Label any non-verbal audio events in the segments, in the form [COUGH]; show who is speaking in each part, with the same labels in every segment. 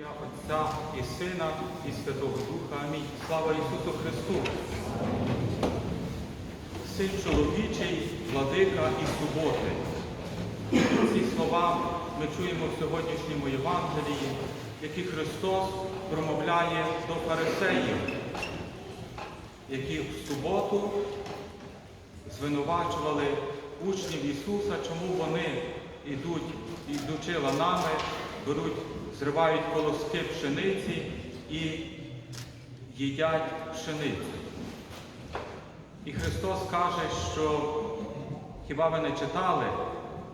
Speaker 1: ім'я Отця і Сина, і Святого Духа. Амінь. Слава Ісусу Христу! Син чоловічий, владика і суботи. Ці слова ми чуємо в сьогоднішньому Євангелії, які Христос промовляє до фарисеїв, які в суботу звинувачували учнів Ісуса, чому вони йдуть, ідучи ланами, беруть, зривають колоски пшениці і їдять пшеницю. І Христос каже, що хіба ви не читали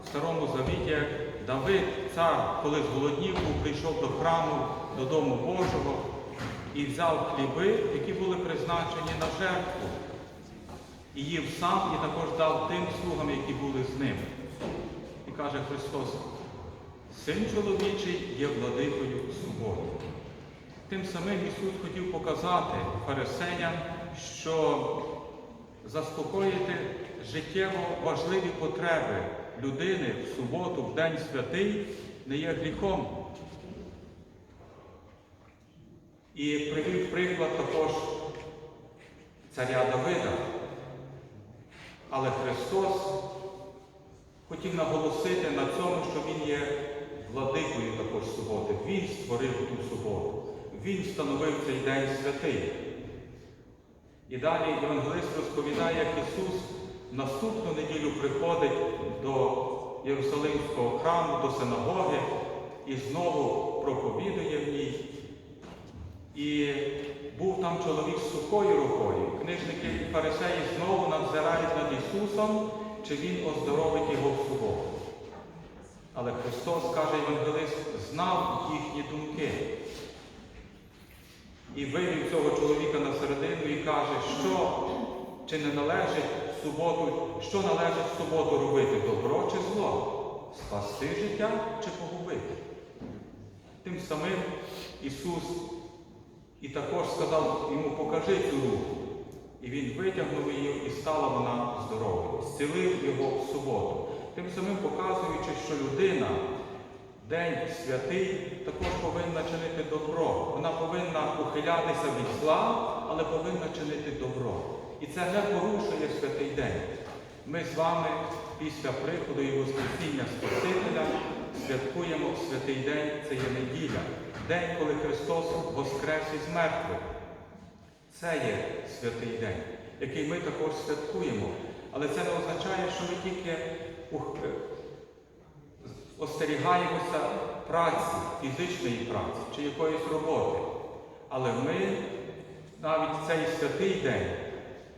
Speaker 1: в Старому Завіті, як Давид, цар, коли зголоднів, прийшов до храму, до Дому Божого і взяв хліби, які були призначені на жертву, і їв сам, і також дав тим слугам, які були з ним. І каже Христос, Син чоловічий є владикою суботи. Тим самим Ісус хотів показати фарисеям, що заспокоїти життєво важливі потреби людини в суботу, в День святий, не є гріхом. І привів приклад також царя Давида. Але Христос хотів наголосити на цьому, що Він є владикою також суботи. Він створив ту суботу. Він встановив цей день святий. І далі Євангелист розповідає, як Ісус наступну неділю приходить до Єрусалимського храму, до синагоги і знову проповідує в ній. І був там чоловік з сухою рукою. Книжники фарисеї знову надзирають над Ісусом, чи Він оздоровить його в суботу. Але Христос, каже Євангелист, знав їхні думки. І вивів цього чоловіка на середину і каже, що чи не належить суботу, що належить в суботу робити, добро чи зло? Спасти життя чи погубити? Тим самим Ісус і також сказав йому, покажи цю руку. І він витягнув її, і стала вона здоровою, зцілив його в суботу. Тим самим показуючи, що людина День святий також повинна чинити добро. Вона повинна ухилятися від зла, але повинна чинити добро. І це не порушує святий день. Ми з вами після приходу і Воскресіння Спасителя святкуємо святий день, це є неділя, день, коли Христос воскрес із мертвих. Це є святий день, який ми також святкуємо. Але це не означає, що ми тільки остерігаємося праці, фізичної праці чи якоїсь роботи. Але ми навіть цей святий день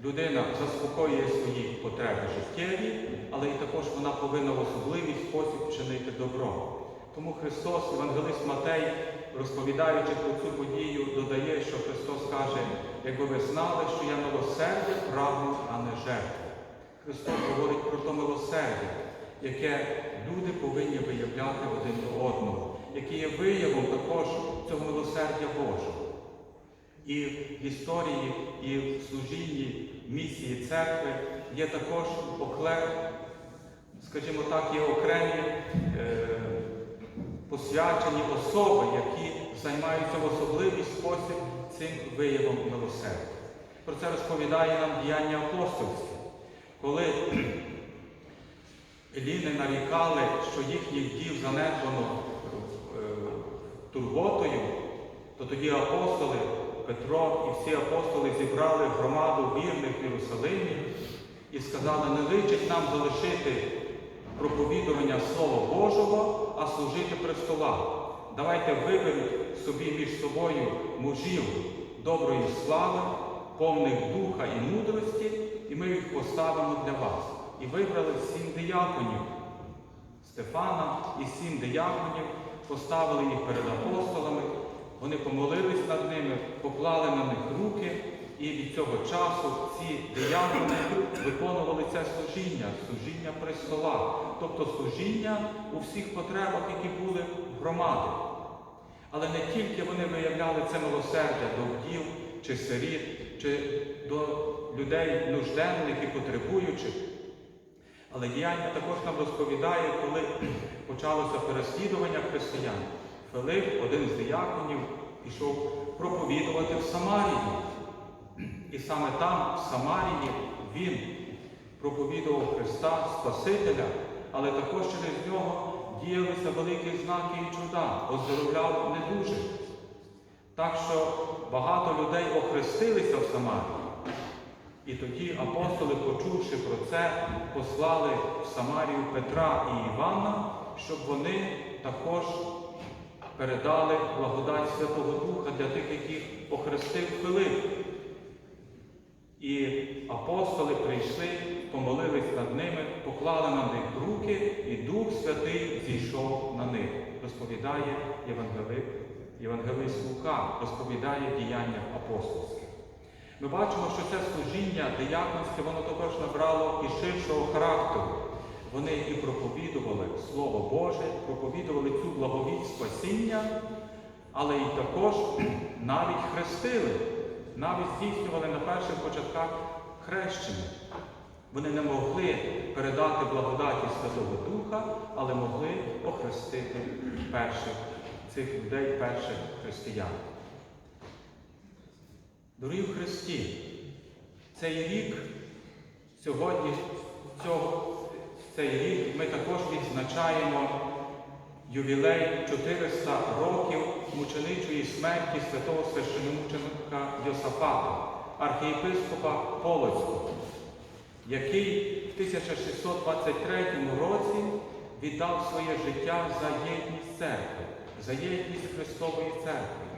Speaker 1: людина заспокоює свої потреби життєві, але і також вона повинна в особливий спосіб чинити добро. Тому Христос, Євангелист Матей, розповідаючи про цю подію, додає, що Христос каже, якби ви знали, що я милосердя прагну, а не жертву. Христос говорить про то милосердя, яке люди повинні виявляти один до одного, яке є виявом також цього милосердя Божого. І в історії, і в служінні місії церкви є також оклеп, скажімо так, є окремі е, посвячені особи, які займаються в особливий спосіб цим виявом милосердя. Про це розповідає нам діяння апостольське. Коли [CLEARS THROAT] Еліни нарікали, що їхніх дів занедбано е, турботою, то тоді апостоли Петро і всі апостоли зібрали громаду вірних в Єрусалимі і сказали, не личить нам залишити проповідування Слова Божого, а служити престолам. Давайте виберуть собі між собою мужів доброї слави, повних духа і мудрості, і ми їх поставимо для вас. І вибрали сім дияконів Стефана і сім дияконів, поставили їх перед апостолами, вони помолились над ними, поклали на них руки, і від цього часу ці диякони виконували це служіння, служіння престола, тобто служіння у всіх потребах, які були в громади. Але не тільки вони виявляли це милосердя до вдів чи сиріт, чи до людей нужденних і потребуючих. Але діяння також нам розповідає, коли почалося переслідування християн. Филип, один з дияконів, пішов проповідувати в Самарії. І саме там, в Самарії, він проповідував Христа Спасителя, але також через нього діялися великі знаки і чуда, оздоровляв недужих. Так що багато людей охрестилися в Самарії. І тоді апостоли, почувши про це, послали в Самарію Петра і Івана, щоб вони також передали благодать Святого Духа для тих, яких охрестив Филип. І апостоли прийшли, помолились над ними, поклали на них руки, і Дух Святий зійшов на них, розповідає Євангелист, Лука, розповідає діяння апостольських. Ми бачимо, що це служіння дияконське, воно також набрало і ширшого характеру. Вони і проповідували Слово Боже, проповідували цю благовість спасіння, але і також навіть хрестили, навіть здійснювали на перших початках хрещення. Вони не могли передати благодаті Святого Духа, але могли охрестити перших цих людей, перших християн. Дорогі в Христі, цей рік, сьогодні, цього, цей рік ми також відзначаємо ювілей 400 років мученичої смерті святого священомученика Йосафата, архієпископа Полоцького, який в 1623 році віддав своє життя за єдність церкви, за єдність Христової церкви.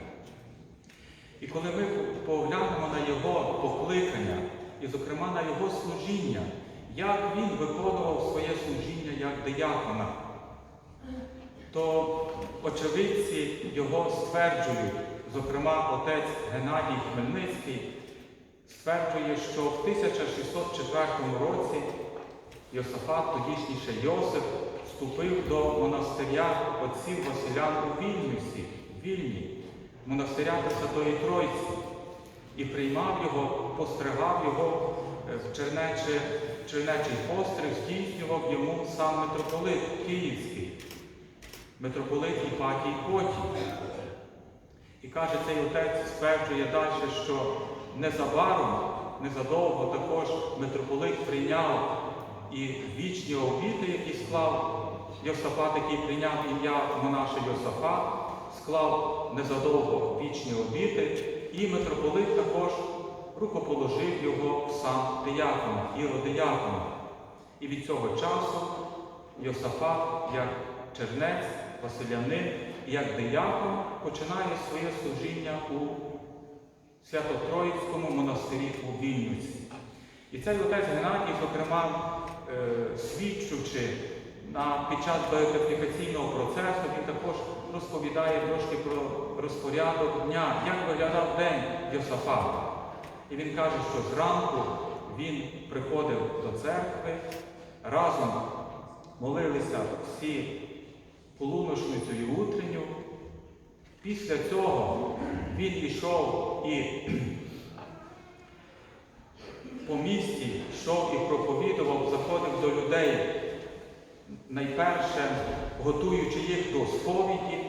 Speaker 1: І коли ми поглянемо на Його покликання, і, зокрема, на Його служіння, як він виконував своє служіння як диякона, то очевидці його стверджують, зокрема, отець Геннадій Хмельницький стверджує, що в 1604 році Йосафат, тодішній ще Йосип, вступив до монастиря отців Василян у Вільнюсі, Вільні монастиря Пресвятої Тройці. І приймав його, постригав його е, в чернече, чернечий постриг, здійснював йому сам митрополит Київський, митрополит Іпатій Потій. І каже, цей отець стверджує далі, що незабаром, незадовго також митрополит прийняв і вічні обіти, які склав Йосафат, який прийняв ім'я монаше Йосафат, склав незадовго вічні обіти, і митрополит також рукоположив його в сан диякона, іродиякона. І від цього часу Йосафат, як чернець, Василянин, як диякон, починає своє служіння у Свято-Троїцькому монастирі у Вільнюсі. І цей отець Геннадій, зокрема, е, свідчучи на, під час беатифікаційного процесу, він також розповідає трошки про розпорядок дня, як виглядав день Йосафата. І він каже, що зранку він приходив до церкви, разом молилися всі полуношницю і утренню. Після цього він йшов і по місті йшов і проповідував, заходив до людей, найперше готуючи їх до сповіді,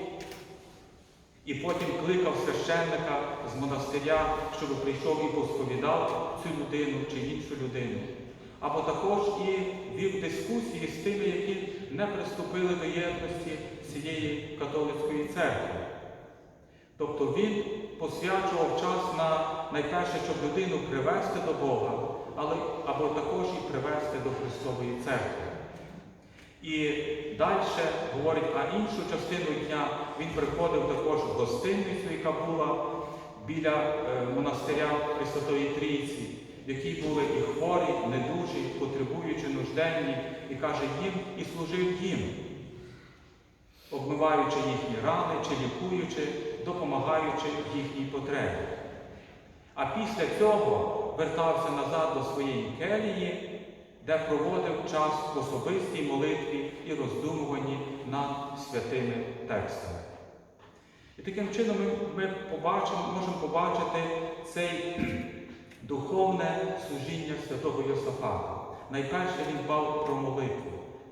Speaker 1: і потім кликав священника з монастиря, щоб прийшов і посповідав цю людину чи іншу людину. Або також і вів дискусії з тими, які не приступили до єдності цієї католицької церкви. Тобто він посвячував час на найперше, щоб людину привести до Бога, але або також і привести до Христової церкви. І далі говорить, а іншу частину дня він приходив також в гостиницю, яка була біля е, монастиря Пресвятої Трійці, в якій були і хворі, і недужі, потребуючи нужденні, і каже їм і служив їм, обмиваючи їхні рани чи лікуючи, допомагаючи їхній потребі. А після цього вертався назад до своєї келії, де проводив час в особистій молитві і роздумуванні над святими текстами. І таким чином ми, ми побачимо, можемо побачити цей духовне служіння святого Йосафата. Найперше він дбав про молитву.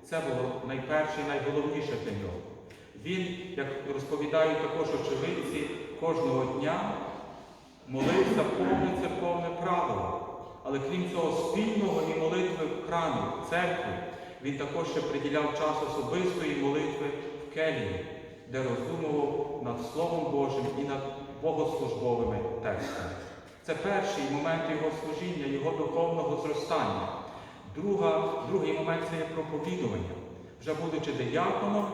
Speaker 1: Це було найперше і найголовніше для нього. Він, як розповідають також очевидці, кожного дня молився повне церковне правило. Але крім цього спільного і молитви в храмі, в церкві, він також ще приділяв час особистої молитви в келії, де роздумував над Словом Божим і над богослужбовими текстами. Це перший момент його служіння, його духовного зростання. Друга, другий момент це є проповідування. Вже будучи дияконом,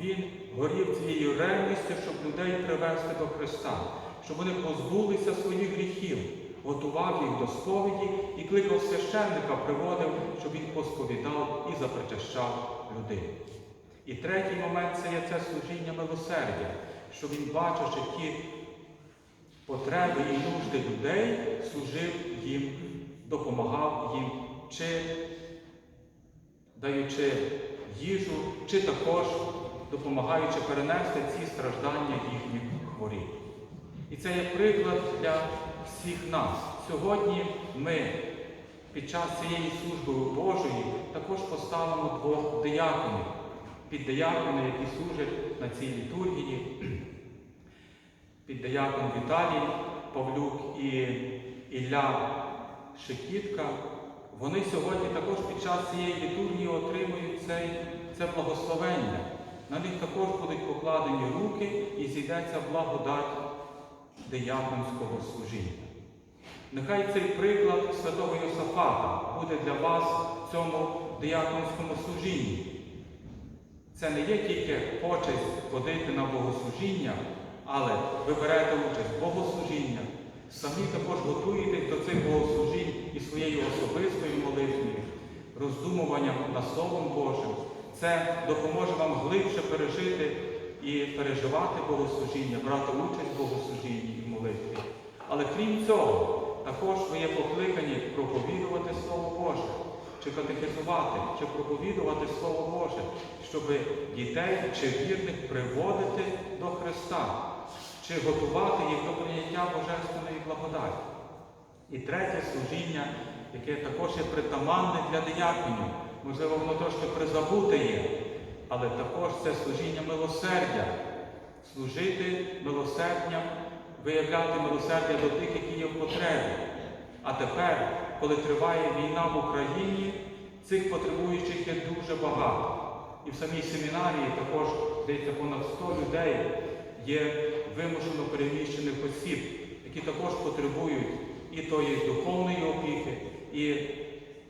Speaker 1: він горів цією ревністю, щоб людей привести до Христа, щоб вони позбулися своїх гріхів, готував їх до сповіді і кликав священника, приводив, щоб він посповідав і запричащав людей. І третій момент це є це служіння милосердя, що він, бачачи ті потреби і нужди людей, служив їм, допомагав їм, чи даючи їжу, чи також допомагаючи перенести ці страждання їхніх хворіб. І це є приклад для всіх нас. Сьогодні ми під час цієї служби Божої також поставимо двох дияконів, піддиякони, які служать на цій літургії, піддиякон Віталій Павлюк і Ілля Шекітка. Вони сьогодні також під час цієї літургії отримують цей, це благословення. На них також будуть покладені руки і зійдеться благодать дияконського служіння. Нехай цей приклад святого Йосафата буде для вас в цьому дияконському служінні. Це не є тільки почесть ходити на богослужіння, але ви берете участь в богослужіннях, самі також готуєтесь до цих богослужінь і своєю особистою молитвою, роздумуванням над Словом Божим. Це допоможе вам глибше пережити і переживати богослужіння, брати участь в богослужінні. Але крім цього, також ви є покликані проповідувати Слово Боже, чи катехизувати, чи проповідувати Слово Боже, щоб дітей чи вірних приводити до Христа, чи готувати їх до прийняття Божественної благодаті. І третє служіння, яке також є притаманне для дияконів, можливо, воно трошки призабуте є, але також це служіння милосердя, служити милосердям, виявляти милосердя до тих, які є в потребі. А тепер, коли триває війна в Україні, цих потребуючих є дуже багато. І в самій семінарії також здається понад 100 людей є вимушено переміщених осіб, які також потребують і тої духовної опіки, і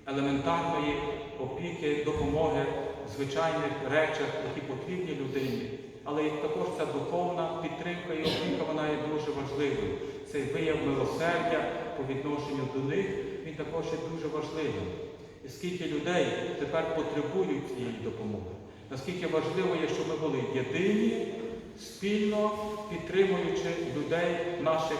Speaker 1: елементарної опіки, допомоги в звичайних речах, які потрібні людині. Але також ця духовна підтримка і опіка вона є дуже важливою. Цей вияв милосердя по відношенню до них, він також є дуже важливим. І скільки людей тепер потребують цієї допомоги, наскільки важливо є, щоб ми були єдині, спільно підтримуючи людей, наших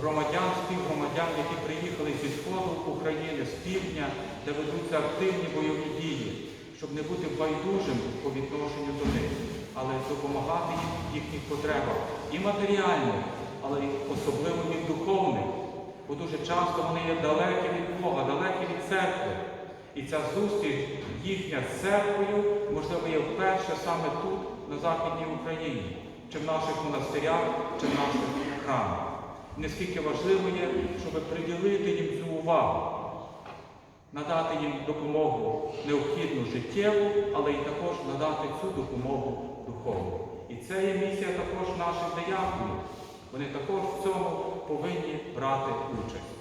Speaker 1: громадян, співгромадян, які приїхали зі сходу України, з півдня, де ведуться активні бойові дії, щоб не бути байдужим по відношенню до них, але допомагати їм в їхніх потребах і матеріальних, але й особливо і духовних. Бо дуже часто вони є далекі від Бога, далекі від церкви. І ця зустріч їхня з церквою, можливо, є вперше саме тут, на Західній Україні, чи в наших монастирях, чи в наших храмах. Наскільки важливо є, щоб приділити їм цю увагу, надати їм допомогу необхідну життєву, але й також надати цю допомогу духовну. І це є місія також наших дияконів. Вони також в цьому повинні брати участь.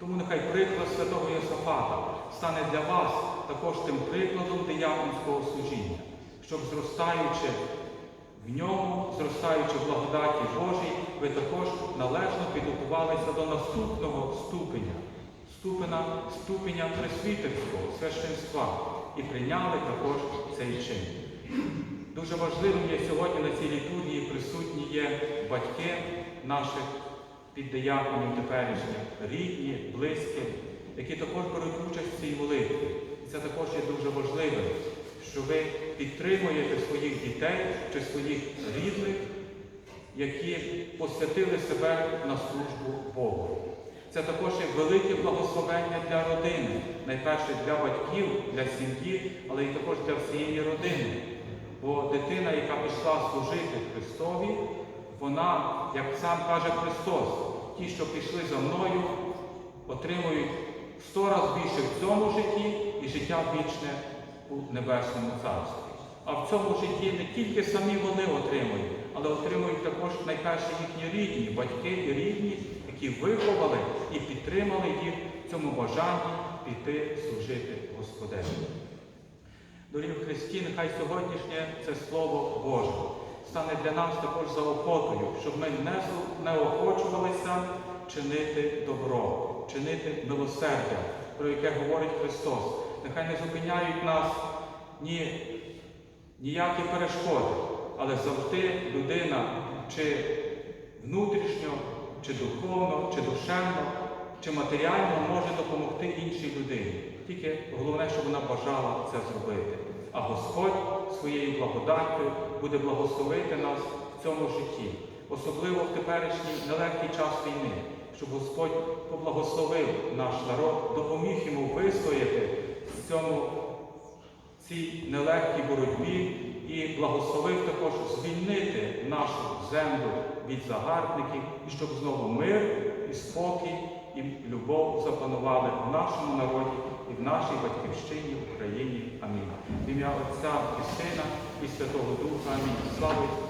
Speaker 1: Тому нехай приклад святого Йосафата стане для вас також тим прикладом дияконського служіння, щоб зростаючи в ньому, зростаючи в благодаті Божій, ви також належно підготувалися до наступного ступеня, ступеня, ступеня пресвітерського священства і прийняли також цей чин. Дуже важливим є сьогодні на цій літургії присутні є батьки наших піддияконів теперішніх, рідні, близькі, які також беруть участь в цій молитві. І це також є дуже важливим, що ви підтримуєте своїх дітей чи своїх рідних, які посвятили себе на службу Богу. Це також є велике благословення для родини, найперше для батьків, для сім'ї, але й також для всієї родини. Бо дитина, яка пішла служити Христові, вона, як сам каже Христос, ті, що пішли за мною, отримують сто разів більше в цьому житті і життя вічне у Небесному Царстві. А в цьому житті не тільки самі вони отримують, але отримують також найперше їхні рідні, батьки і рідні, які виховали і підтримали їх в цьому бажанні піти служити Господеві. Дорогі Христі, нехай сьогоднішнє це Слово Боже стане для нас також заохотою, щоб ми не охочувалися чинити добро, чинити милосердя, про яке говорить Христос. Нехай не зупиняють нас ні, ніякі перешкоди, але завжди людина чи внутрішньо, чи духовно, чи душевно, чи матеріально може допомогти іншій людині. Тільки головне, щоб вона бажала це зробити. А Господь своєю благодаттю буде благословити нас в цьому житті, особливо в теперішній нелегкий час війни, щоб Господь поблагословив наш народ, допоміг йому вистояти в цьому цій нелегкій боротьбі і благословив також звільнити нашу землю від загарбників, і щоб знову мир і спокій і любов запанували в нашому народі і в нашій батьківщині, Україні. Амінь. В ім'я Отця і Сина і Святого Духа. Амінь. Слава!